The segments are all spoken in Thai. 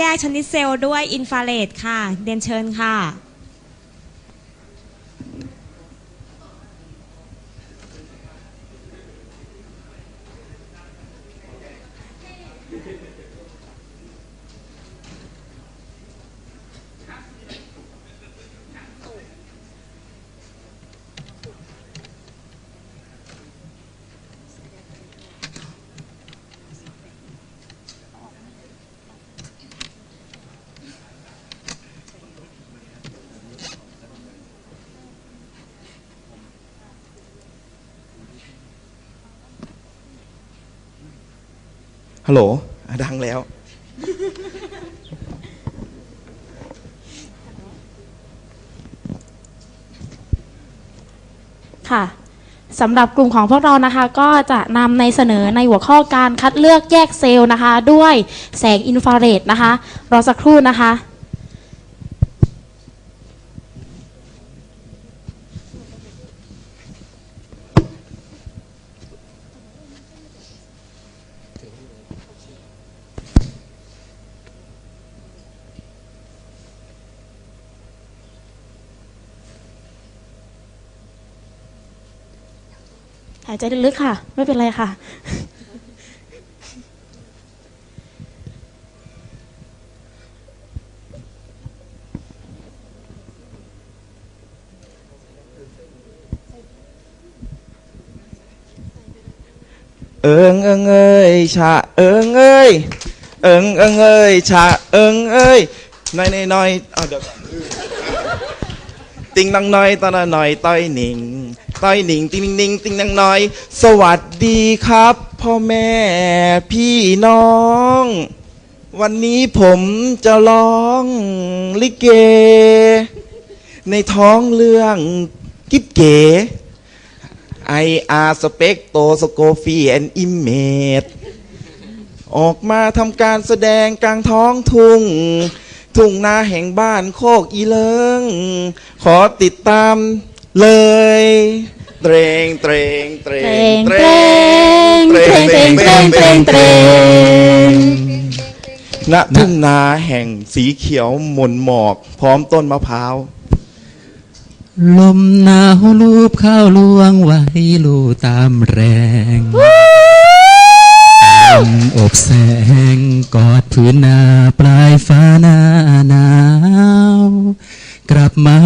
แยกชนิดเซลล์ด้วยอินฟราเรดค่ะเรียนเชิญค่ะ ฮัลโหลดังแล้ว ค่ะสำหรับกลุ่มของพวกเรานะคะ ก็จะนำในเสนอในหัวข้อการคัดเลือกแยกเซลล์นะคะ ด้วยแสงอินฟราเรดนะคะ รอสักครู่นะคะ หายใจลึกๆค่ะ ไม่เป็นไรค่ะ เอิงเอิงเอ้ยชาเอิงเอ้ยเอิงเอิงเอ้ยชาเอิงเอ้ยน้อยน้อยน้อยเอาเดี๋ยวก่อนติงนังน้อยตอนน้อยต้อยหนิง ต้อยหนิงติงนิงนิงติงนังน้อย สวัสดีครับ พ่อแม่พี่น้อง วันนี้ผมจะร้องลิเก ในท้องเรื่องกิ๊บเก๋ IR สเปกโตสโกฟีแอนอิมเมดออกมาทำการแสดงกลางท้องทุ่ง ทุ่งนาแห่งบ้านโคกอีเลิง ขอติดตามเลย เตรงเตรงเตรเตรงงเตรงเตรงเตรงเตรงเตรงเตรงณทุ่งนาแห่งสีเขียวหม่นหมอก พร้อมต้นมะพร้าว ลมหนาวลูบข้าวลวงไว้ลูตามแรงลมอบแสงกอดพื้นนาปลายฟ้าหน้าหนาว กลับมา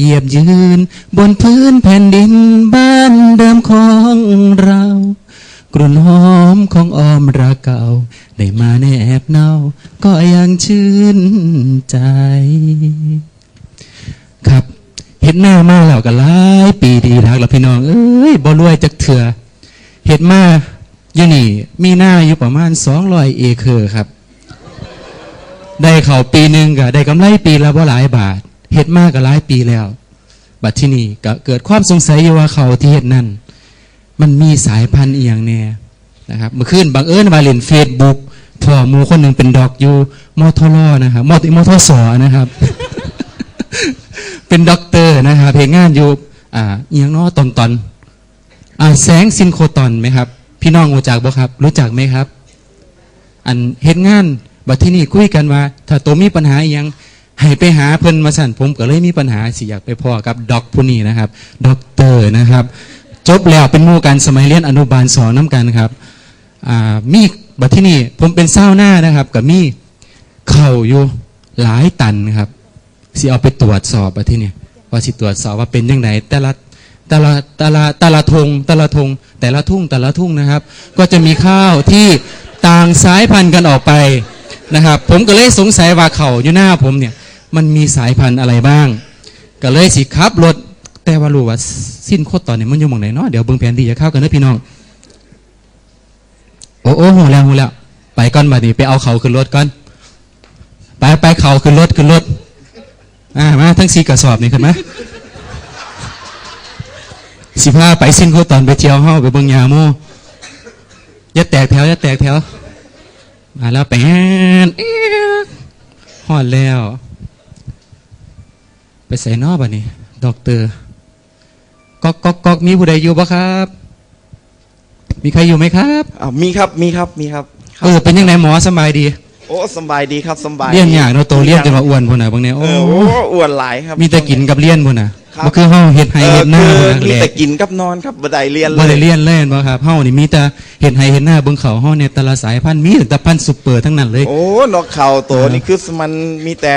เหยียบยืน บนพื้นแผ่นดินบ้านเดิมของเรา กลุ่นหอมของออมรักเก่า ได้มาในแนบเนาก็ยังชื่นใจ ครับเห็ดหน้ามาแล้วก็หลายปีดีทักแล้วพี่น้อง เอ้ยบ่รวยจักเถื่อเห็ดมาอยู่นี่ มีหน้าอยู่ประมาณ200เอเคอร์ครับ ได้เขาปีหนึ่งก็ได้กำไรปีละบ่หลายบาท เห็ดมากก็หลายปีแล้ว บัดที่นี่ก็เกิดความสงสัยว่าเขาที่เห็ดนั่นมันมีสายพันธุ์อียงแน่นะครับเมื่อคืนบังเอิญมาเล่นเฟซบุ๊กพ่อมูคนหนึ่งเป็นดอกอยู่มอทอลอนะครับมอติมอทอสอนะครับ เป็นด็อกเตอร์นะครับเพลงงานอยู่อ่าเอหยังนาะตอนตอนอ่าแสงซินโครตอนไหมครับ พี่น้องรู้จักบ่ครับ รู้จักไหมครับ อันเฮ็ดงานบัดที่นี่คุยกันว่า ถ้าตัวมีปัญหาอหยัง ให้ไปหาเพิ่นมาสั่นผมก็เลยมีปัญหาสิอยากไปพ่อกับด็อกผู้นี้นะครับด็อกเตอร์นะครับ จบแล้วเป็นมู่กันสมัยเรียนอนุบาลสอนน้ำกันครับมีบัดที่นี่ผมเป็นเศร้าหน้านะครับกับมีเข่าอยู่หลายตันครับสิเอาไปตรวจสอบอะที่นี่ว่าสิตรวจสอบว่าเป็นยังไงแต่ละแต่ละแต่ละแต่ละทงแต่ละทงแต่ละทุ่งแต่ละทุ่งนะครับ ก็จะมีข้าวที่ต่างสายพันธุ์กันออกไปนะครับ ผมก็เลยสงสัยว่าเข่าอยู่หน้าผมเนี่ย มันมีสายพันธุ์อะไรบ้าง ก็เลยสิขับรถแต่ว่ารู้ว่าสิ้นโคตรตอนนี้มันอยู่หมองไหนเนาะเดี๋ยวเบิ่งแผนที่จะเข้ากันนะพี่น้อง โอ้โอ้โหแล้วโหแล้ว ไปก่อนบัดนี้ไปเอาเขาขึ้นรถก่อนไปไปเขาขึ้นรถขึ้นรถอ่ามาทั้งสี่กระสอบนี่ขึ้นไหมสิบห้าไปสิ้นโคตรตอนไปเที่ยวเฮาไปเบิ่งยาโมอย่าแตกแถวอย่าแตกแถวมาแล้วแปนเอ๊ะฮอดแล้ว ใส่นอบอะนี่ด็อกเตอร์ก๊อกก๊อกก๊อกมีผู้ใดอยู่ปะครับ มีใครอยู่ไหมครับ อ่ามีครับ มีครับ มีครับครับเออ เป็นยังไงหมอสบายดีโอ้อ้สำบายดีครับสำบายเลี้ยงยากเนาะโตเลี้ยงจนว่าอ้วนพุ่นน่ะบางเนี่ยเอโอ้อโอ้อ้วนหลายครับ มีแต่กินกับเลี้ยนพุ่นน่ะครับบ่คือเฮาเฮ็ดไห้เออเฮ็ดหน้าคือพุ่นน่ะมีแหละแต่กินกับนอนครับบัไดเรียนเลบ่ยได้เลี้ยนเล่นบ่ครับเฮานี่มีแต่เฮ็ดไห้เฮ็ดหน้าเบิ่งเขาเฮาเนี่ยแต่ละสายพันธุ์มีแต่พันธุ์ซุปเปอร์ทั้งนั้นเลยโอ้นกเขาโตนี่คือมันมีแต่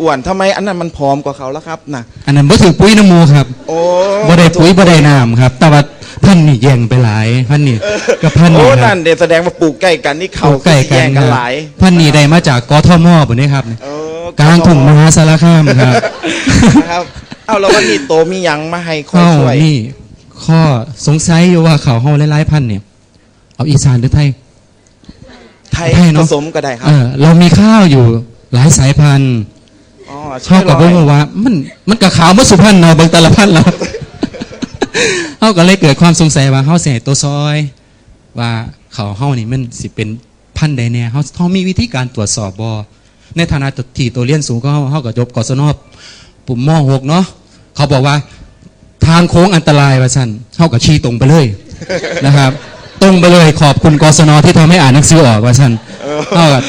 อ้วนๆทำไมอันนั้นมันผอมกว่าเขาแล้วครับนะอันนั้นบ่ถือปุ๋ยน้ำหมูครับโอ้บ่ได้ปุ๋ยบ่ได้น้ำครับแต่ว่า พันธุ์นี่แย่งไปหลายพันธุ์นี่กับพันธุ์โอ้นี่ครันั่บนเดี๋ยวแสดงว่าปลูกใกล้กันนี่เขาปลูกใกล้สิกัแย่นงคกันรับหลายพันธุ์นี่ได้มาจากกทมบ่นี่ครับเออกลางทุ่งมหาสารคามครับ นะครับ เอาแล้ววันนี้โตมีหยังมาให้คอยเข้าช่วย นี่ข้อสงสัยอยู่ว่าเขาเฮาหลายๆพันธุ์เนี่ย เอาอีสานหรือไทย ไทยไทยผเนอะ สมก็ได้ครัเอบอเรามีข้าวอยู่หลายสายพันธุ์ อ๋อใช่เท่ากับร้อยว่าว่า มันมันกับขาวมาสุพรรณเนาะบางแต่ละพันธุ์เรา เฮาก็เลยเกิดความสงสัยว่าเฮาสิให้ตัวซอย ว่าเขาเฮานี่มันสิเป็นพันธุ์ใดแน่เฮาเฮามีวิธีการตรวจสอบบ่ในฐานะที่ตัวเรียนสูงก็เฮาเฮาก็จบกศนปุ่มม .6 เนาะเขาบอกว่าทางโค้งอันตรายว่าซั่นเฮาก็ชี้ตรงไปเลยนะครับตรงไปเลยขอบคุณกศนที่ทำให้อ่านหนังสือออกว่าซั่นเฮาก็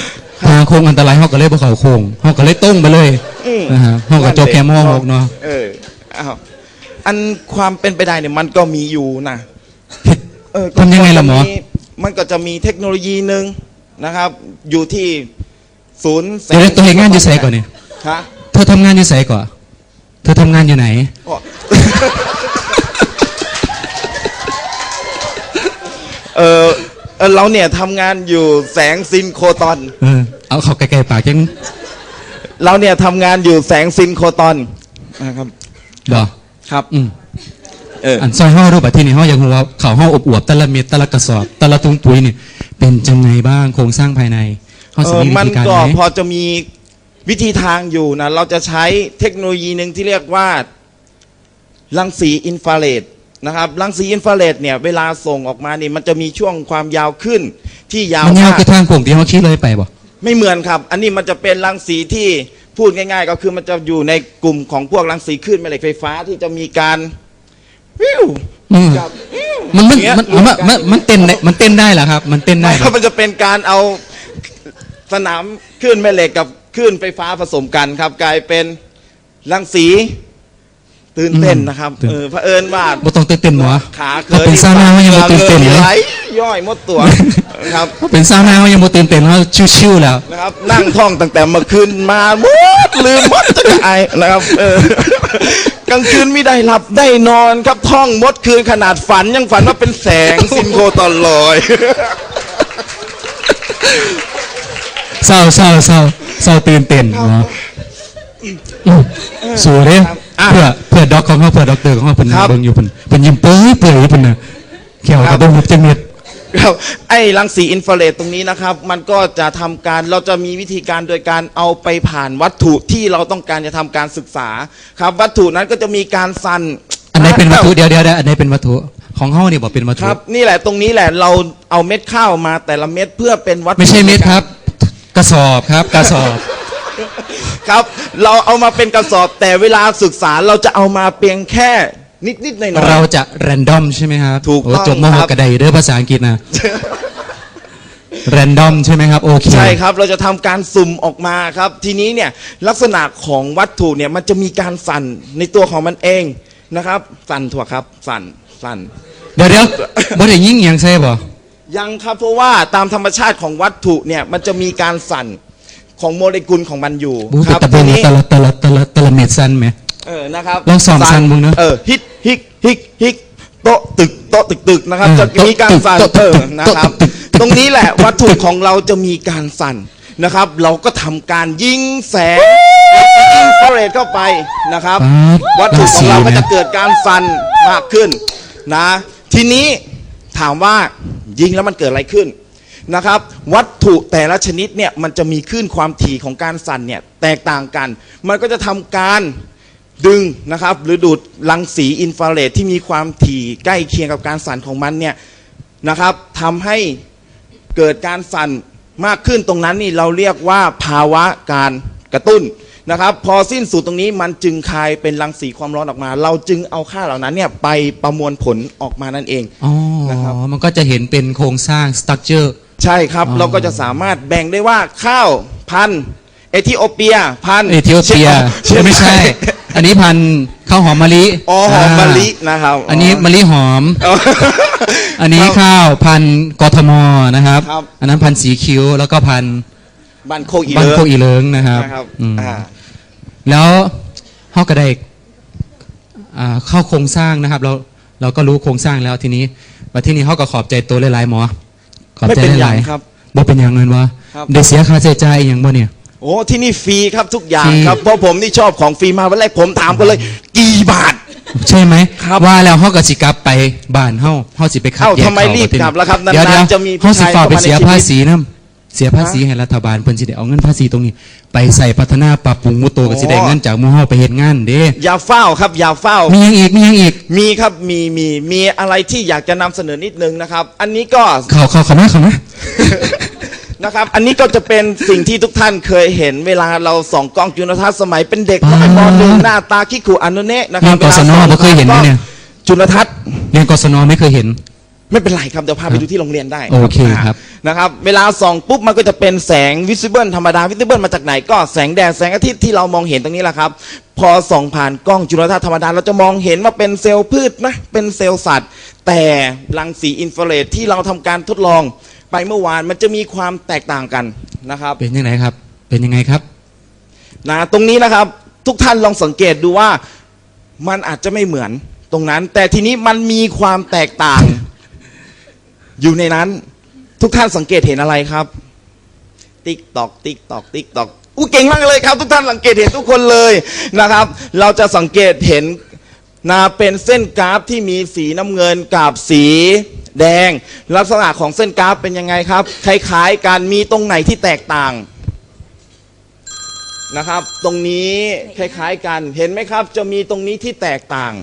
ทางโค้งอันตรายเฮาก็เลยบ่เข้าโค้งเฮาก็เลยตรงไปเลยอืมนะครับเฮาก็จบแค่ม .6 เนาะเอออ้าว อันความเป็นไปได้เนี่ยมันก็มีอยู่นะเออก็ทำยังไงล่ะหมอมันก็จะมีเทคโนโลยีหนึ่งนะครับ อยู่ที่ศูนย์แสเดี๋ยวตัวเองงานอยู่ไสก่อนนี่ฮะเธอทำงานอยู่ไสก่อนเธอทำงานอยู่ไหน อ๋อ เออเออเราเนี่ยทำงานอยู่แสงซินโครตอน เออ เอาเขาใกล้ๆปากจังเราเนี่ยทำงานอยู่แสงซินโครตอนนะครับ บ่ ครับอืมเอออันซอยเฮารูปแบบที่นี่เฮาอยากรู้ว่าเขาวเฮาอบอวบแต่ละเม็ดแต่ละกระสอบแต่ละถุงปุ๋ยนี่เป็นจังไงบ้างโครงสร้างภายในเฮาเอสิอมีวิมันธีการก็ไหมพอจะมีวิธีทางอยู่นะ เราจะใช้เทคโนโลยีหนึ่งที่เรียกว่ารังสีอินฟราเรดนะครับรังสีอินฟราเรดเนี่ย เวลาส่งออกมานี่มันจะมีช่วงความยาวขึ้นที่ยาวมันยาวมากคือทางโค้งที่เฮาคิดเลยไปบ่ไม่เหมือนครับ อันนี้มันจะเป็นรังสีที่ พูดง่าย ๆ ก็คือมันจะอยู่ในกลุ่มของพวกรังสีคลื่นแม่เหล็กไฟฟ้าที่จะมีการวิวอืม กับวิวมันมันอย่างเงี้ยมันมันมันมันเต้นได้มันเต้นได้เหรอครับ มันเต้นได้ไม่เหรครัอบมันจะเป็นการเอาสนามคลื่นแม่เหล็กกับคลื่นไฟฟ้าผสมกันครับ กลายเป็นรังสี ตื่นเต้นนะครับเออเผอิญว่าบ่ต้องตื่นเต้นหมอขาเคถ้ายเป็นซาวน่าเขายังบ่ตื่นเต้นเลยไหลย่อยหมดตัวครับถ้าเป็นซาวน่าเฮายังบ่ตื่นเต้นเฮาชิวๆแล้วนะครับนั่งท่องตั้งแต่เมื่อคืนมาหมดลืมหมดจะไอายนะครับเออกลางคืนไม่ได้หลับได้นอนครับท่องหมดคืนขนาดฝันยังฝันว่าเป็นแสงซินโครตอนลอยเศร้าเศร้าเศร้าเศร้าตื่นเต้นเนาะอืมสู้เด้ครับอะ เพื่อเพื่อด็อกของเขาเพื่อด็อกเตอร์ของเขาเพิ่นครับเบิ่งอยู่เพิ่นเพิ่นยิ้มเปื้อยเปื่อยอยู่เพิ่นน่ะแขวครักับบเบิ่งหุบจังเม็ดครับไอ้รังสีอินฟราเรดตรงนี้นะครับ มันก็จะทำการเราจะมีวิธีการโดยการเอาไปผ่านวัตถุที่เราต้องการจะทำการศึกษาครับ วัตถุนั้นก็จะมีการสั่นอันไหนเป็นวัตถุเดี๋ยวเดี๋ยวเดี๋ยวอันไหนเป็นวัตถุของเฮานี่บ่เป็นวัตคถุรับนี่แหละตรงนี้แหละเราเอาเม็ดข้าวมาแต่ละเม็ดเพื่อเป็นวัตถุไม่ใช่เม็ดครับ กระสอบครับกระสอบ ครับ เราเอามาเป็นกระสอบแต่เวลาศึกษาเราจะเอามาเพียงแค่นิดนิดๆหน่อยๆเราจะแรนดอมใช่ไหมครับถูกต้องโจบมหครักบกระไดเด้อภาษาอังกฤษนะแรนดอมใช่ไหมครับโอเค ใช่ครับเราจะทำการสุ่มออกมาครับ ทีนี้เนี่ยลักษณะของวัตถุเนี่ยมันจะมีการสั่นในตัวของมันเองนะครับ สั่นถั่วครับ สั่นสั่น เดี๋ยวเดี๋ยวบ่ได้ยิงหยังใช่บ่ยังครับเพราะว่าตามธรรมชาติของวัตถุเนี่ยมันจะมีการสั่น ของโมเลกุลของมันอยู่บูคเป็นรับตะเบิทีงนี้ตะละตะละตะละตะละเม็ดสั้นไหมเออนะครับลองสอนสั่นมึงนะเออฮิตฮิกฮิกฮิกโตะตึกโตะตึกตึกนะครับเออจะมีการสั่นโต๊ะตึเอกอตึกนะครับโต๊ะตึกตึกตรงนี้แหละวัตถุของเราจะมีการสั่นนะครับ เราก็ทำการยิงแสงอินฟราเรดเข้าไปนะครับป๊าดวัตถุของเรารังสีก็นะจะเกิดการสั่นมากขึ้นนะ ทีนี้ถามว่ายิงแล้วมันเกิดอะไรขึ้น นะครับ วัตถุแต่ละชนิดเนี่ยมันจะมีคลื่นความถี่ของการสั่นเนี่ยแตกต่างกัน มันก็จะทำการดึงนะครับ หรือดูดรังสีอินฟราเรดที่มีความถี่ใกล้เคียงกับการสั่นของมันเนี่ยนะครับทำให้เกิดการสั่นมากขึ้นตรงนั้นนี่เราเรียกว่าภาวะการกระตุ้นนะครับ พอสิ้นสุดตรงนี้มันจึงคายเป็นรังสีความร้อนออกมา เราจึงเอาค่าเหล่านั้นเนี่ยไปประมวลผลออกมานั่นเองอ๋อนะครับมันก็จะเห็นเป็นโครงสร้างสตั๊กเจอร์ ใช่ครับอ๋อเราก็จะสามารถแบ่งได้ว่าข้าวพันธุ์เอธิโอเปียพันธุ์เอธิโอเปียเช่นไม่ใช่ อันนี้พันธุ์ข้าวหอมมะลิอ๋อหอมมะลิอ่านะครับอันนี้มะลิหอมอ๋ออันนี้ครับข้าวพันธุ์กทมนะครับ ครับ อันนั้นพันธุ์สีคิ้วแล้วก็พันธุ์บันโคอีบ้านเลิ โคศอีเลิงนะครับนะครับอืม อ่า แล้วเฮาก็ได้อ่าเข้าโครงสร้างนะครับ เราเราก็รู้โครงสร้างแล้วทีนี้มาที่นี้เฮาก็ขอบใจตัวหลายๆหมอ ขอบไม่ใจเป็นอหย่างลายครับๆบ่เป็นอย่างเงินวะครับ ได้เสียค่าใช้จ่ายอหย่างบ่เนี่ย โอ้ที่นี่ฟรีครับทุกอย่างฟรี ครับเพราะผมนี่ชอบของฟรีมาวันแรกผมถามกันเลย กี่บาท ใช่ไหมครับว่าแล้วเฮาก็สิกลับไปบ้านเฮาเฮาสิไปคัดเอ้าแยกทำไมเขารีบทีกลับล่ะครับเดี๋ยวนานๆเดี๋ยวจะมีเฮาสิฝากไปผู้ชายเสียเข้ามาในภาษีนํ เสียภาษีให้รัฐบาลเพิ่นสิได้เอาเงินภาษีตรงนี้ ไปใส่พัฒนาปรับปรุงหมุโตก็สิได้เงินจากหมู่เฮาไปเฮ็ดงานเด้อย่าเฝ้าครับอย่าเฝ้ามีหยังอีกมีหยังอีกมีครับมีมีมีอะไรที่อยากจะนำเสนอนิดนึงนะครับ อันนี้ก็ เข้าเข้าเข้ามาเข้ามา นะครับ อันนี้ก็จะเป็นสิ่งที่ทุกท่านเคยเห็นเวลาเราส่องกล้องจุลทรรศน์สมัยเป็นเด็กอ่าน้อยมหนึ่งหน้าตาคิคุอนุเนะนะครัเรียนกศนวลาส่องบ่เคยเห็นไหมเนี่ย จุลทรรศน์เรียนกศนไม่เคยเห็น ไม่เป็นไรครับเดี๋ยวพาไปดูที่โรงเรียนได้โอเคครับนะครับ เวลาส่องปุ๊บมันก็จะเป็นแสงวิ i เบิลธรรมดาวิ i เบิลมาจากไหนก็แสงแดดแสงอาทิตย์ที่เรามองเห็นตรงนี้แหละครับ พอส่องผ่านกล้องจุลทรรศน์ธรรมดา เราจะมองเห็นว่าเป็นเซลล์พืชนะเป็นเซลล์สัตว์ แต่รังสีอินฟราเรดที่เราทำการทดลองไปเมื่อวานมันจะมีความแตกต่างกันนะครับ เป็นยังไงครับ เป็นยังไงครับนะตรงนี้นะครับทุกท่านลองสังเกตดูว่ามันอาจจะไม่เหมือนตรงนั้น แต่ทีนี้มันมีความแตกต่าง อยู่ในนั้น ทุกท่านสังเกตเห็นอะไรครับ ติ๊กตอก ติ๊กตอก ติ๊กตอกอู้เก่งมากเลยครับ ทุกท่านสังเกตเห็นทุกคนเลยนะครับ เราจะสังเกตเห็นนาเป็นเส้นกราฟที่มีสีน้ำเงินกับสีแดง ลักษณะของเส้นกราฟเป็นยังไงครับคล้ายๆกันมีตรงไหนที่แตกต่างนะครับ ตรงนี้คล้ายๆกันเห็นไหมครับ จะมีตรงนี้ที่แตกต่าง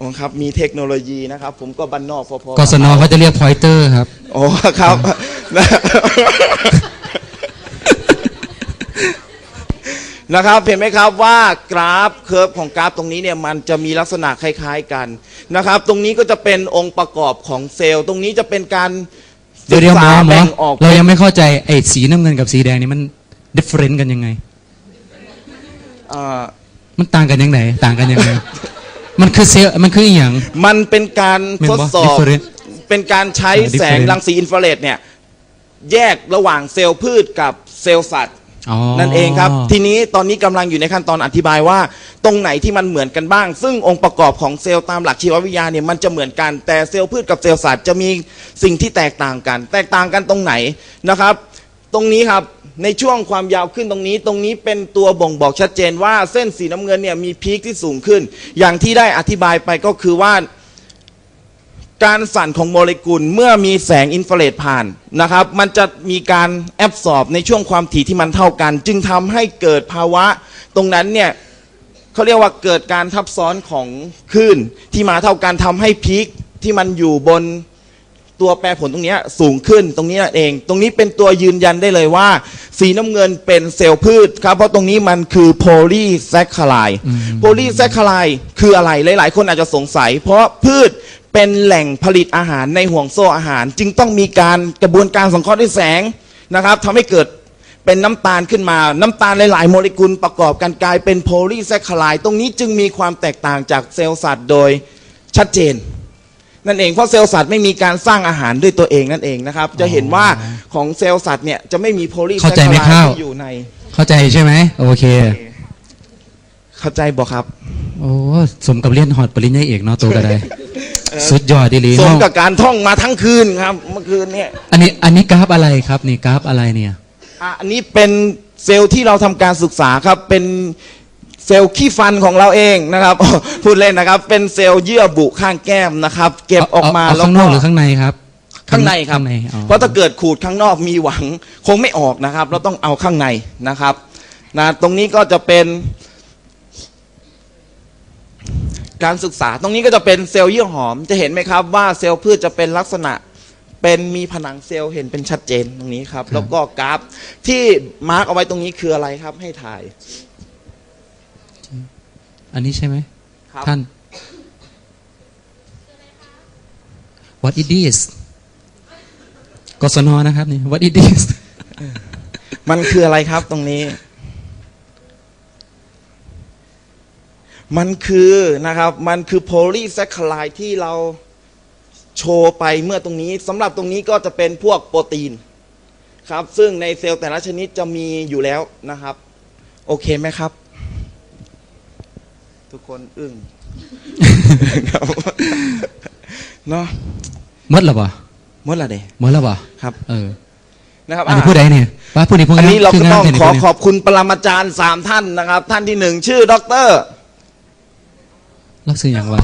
อ๋อครับมีเทคโนโลยีนะครับ ผมก็บันนอกพอๆกศนเขาจะเรียกพอยเตอร์ครับโอ้ครับ นะครับเห็นไหมครับว่ากราฟเคอร์ฟของกราฟตรงนี้เนี่ยมันจะมีลักษณะคล้าย ๆกันนะครับ ตรงนี้ก็จะเป็นองค์ประกอบของเซลล์ ตรงนี้จะเป็นการเดี๋ยวเดี๋ยวหมอหมอแบ่งออกเราเป็นยังไม่เข้าใจไอ้สีน้ำเงินกับสีแดงนี่มัน different กันยังไงเอ่อมันต่างกันยังไงต่างกันยังไง มันคือเซลล์มันคืออหย่าง มันเป็นการแม่นทบ่ดสอบ different เป็นการใช้อ่าแสง different รังสีอินฟราเรดเนี่ย แยกระหว่างเซลล์พืชกับเซลล์สัตว์ อ๋อ นั่นเองครับ ทีนี้ตอนนี้กำลังอยู่ในขั้นตอนอธิบายว่า ตรงไหนที่มันเหมือนกันบ้าง ซึ่งองค์ประกอบของเซลล์ตามหลักชีววิทยาเนี่ยมันจะเหมือนกันแต่เซลล์พืชกับเซลล์สัตว์จะมีสิ่งที่แตกต่างกัน แตกต่างกันตรงไหนนะครับ ตรงนี้ครับ ในช่วงความยาวขึ้นตรงนี้ ตรงนี้เป็นตัวบ่งบอกชัดเจนว่าเส้นสีน้ำเงินเนี่ยมีพีคที่สูงขึ้น อย่างที่ได้อธิบายไปก็คือว่า การสั่นของโมเลกุลเมื่อมีแสงอินฟราเรดผ่านนะครับ มันจะมีการแอบสอบในช่วงความถี่ที่มันเท่ากัน จึงทำให้เกิดภาวะ ตรงนั้นเนี่ยเขาเรียกว่าเกิดการทับซ้อนของคลื่นที่มาเท่ากันทำให้พีคที่มันอยู่บน ตัวแปรผลตรงเนี้ยสูงขึ้นตรงนี้นั่นเอง ตรงนี้เป็นตัวยืนยันได้เลยว่า สีน้ำเงินเป็นเซลล์พืชครับ เพราะตรงนี้มันคือโพลีแซคคาไลโพลีแซคคาไลคืออะไรหลาย ๆ คนอาจจะสงสัย เพราะพืชเป็นแหล่งผลิตอาหารในห่วงโซ่อาหาร จึงต้องมีการกระบวนการสังเคราะห์ด้วยแสงนะครับทำให้เกิดเป็นน้ำตาลขึ้นมา น้ำตาลหลาย ๆ โมเลกุลประกอบกันกลายเป็นโพลีแซคคาไลตรงนี้จึงมีความแตกต่างจากเซลล์สัตว์โดยชัดเจน นั่นเองเพราะเซลล์สัตว์ไม่มีการสร้างอาหารด้วยตัวเองนั่นเองนะครับ จะเห็นว่าของเซลล์สัตว์เนี่ยจะไม่มีโพลีแซคเข้าใจคาไหมไลข้าวที่อยู่ใน เข้าใจใช่ไหมโอเค เข้าใจบอกครับ โอ้สมกับเรียนฮอดปริญญาเอกเนาะตัวกระไดสุดยอดดีหลีสมเฮากับการท่องมาทั้งคืนครับ เมื่อคืนเนี่ยอันนี้อันนี้กราฟอะไรครับนี่กราฟอะไรเนี่ย อะอันนี้เป็นเซลล์ที่เราทำการศึกษาครับเป็น เซลล์ขี้ฟันของเราเองนะครับ พูดเล่นนะครับ เป็นเซลล์เยื่อบุข้างแก้มนะครับ เก็บออกมาเเแล้วข้างนก็อกหรือข้างในครับ ข้างในครับข้างในอ๋อเพราะถ้าเกิดขูดข้างนอกมีหวังคงไม่ออกนะครับ เราต้องเอาข้างในนะครับนะตรงนี้ก็จะเป็น การศึกษาตรงนี้ก็จะเป็นเซลล์เยื่อหอม จะเห็นไหมครับว่าเซลล์พืชจะเป็นลักษณะเป็นมีผนังเซลล์เห็นเป็นชัดเจนตรงนี้ครับ แล้วก็กราฟที่มาร์กเอาไว้ตรงนี้คืออะไรครับให้ถ่าย อันนี้ใช่ไหมครับท่าน What it is กศนนะครับนี่ what it is มันคืออะไรครับตรงนี้ มันคือนะครับ มันคือโพลีแซคคลายที่เราโชว์ไปเมื่อตรงนี้สำหรับตรงนี้ก็จะเป็นพวกโปรตีนครับ ซึ่งในเซลล์แต่ละชนิดจะมีอยู่แล้วนะครับ โอเคไหมครับ ทุกคนอึ้งครับเนาะหมดแล้วบ่หมดละเดหมดแล้วบ่ครับ เออนะครับอันนี้อะผู้ใดเนี่ยว่าผู้นี้ผู้อันนี้เราคืก็งต้องแค่นี้ขอผู้นี้ขอบคุณปรมาจารย์สามท่านนะครับ ท่านที่หนึ่งชื่อด็อกเตอร์รักซื้ออย่างวะ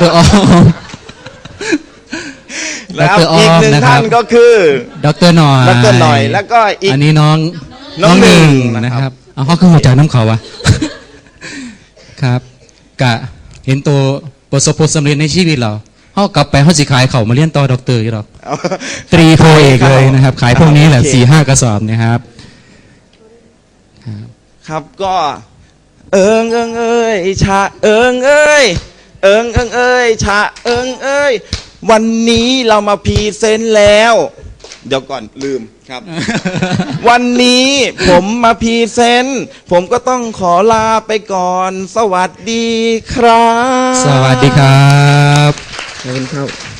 ดรออมนะครับดรออมอีกหนึ่งนะครับท่านก็คือดรหน่อยดรหน่อย แล้วก็อีกอันนี้น้องน้องหนึ่งนะนะคครัรับบเอาเขาคือหัวใจน้ำเขาวะ ครับ กะเห็นตัวประสบผลสำเร็จในชีวิตเราเขากลับไปเขาสิขายเขามาเรียนต่อด็อกเตอร์อยู่หรอกเอาตรีโทเอกเลยนะครับ ขายพวกนี้แหละโอเคสี่ห้ากระสอบนะครับ ครับก็ เอิงเอิงเอ้ยชาเอิงเอ้ยเอิงเอิงเอ้ยชาเอิงเอ้ยวันนี้เรามาพรีเซนต์แล้ว เดี๋ยวก่อนลืมครับ วันนี้ผมมาพรีเซนต์ผมก็ต้องขอลาไปก่อน สวัสดีครับ สวัสดีครับขอบคุณครับ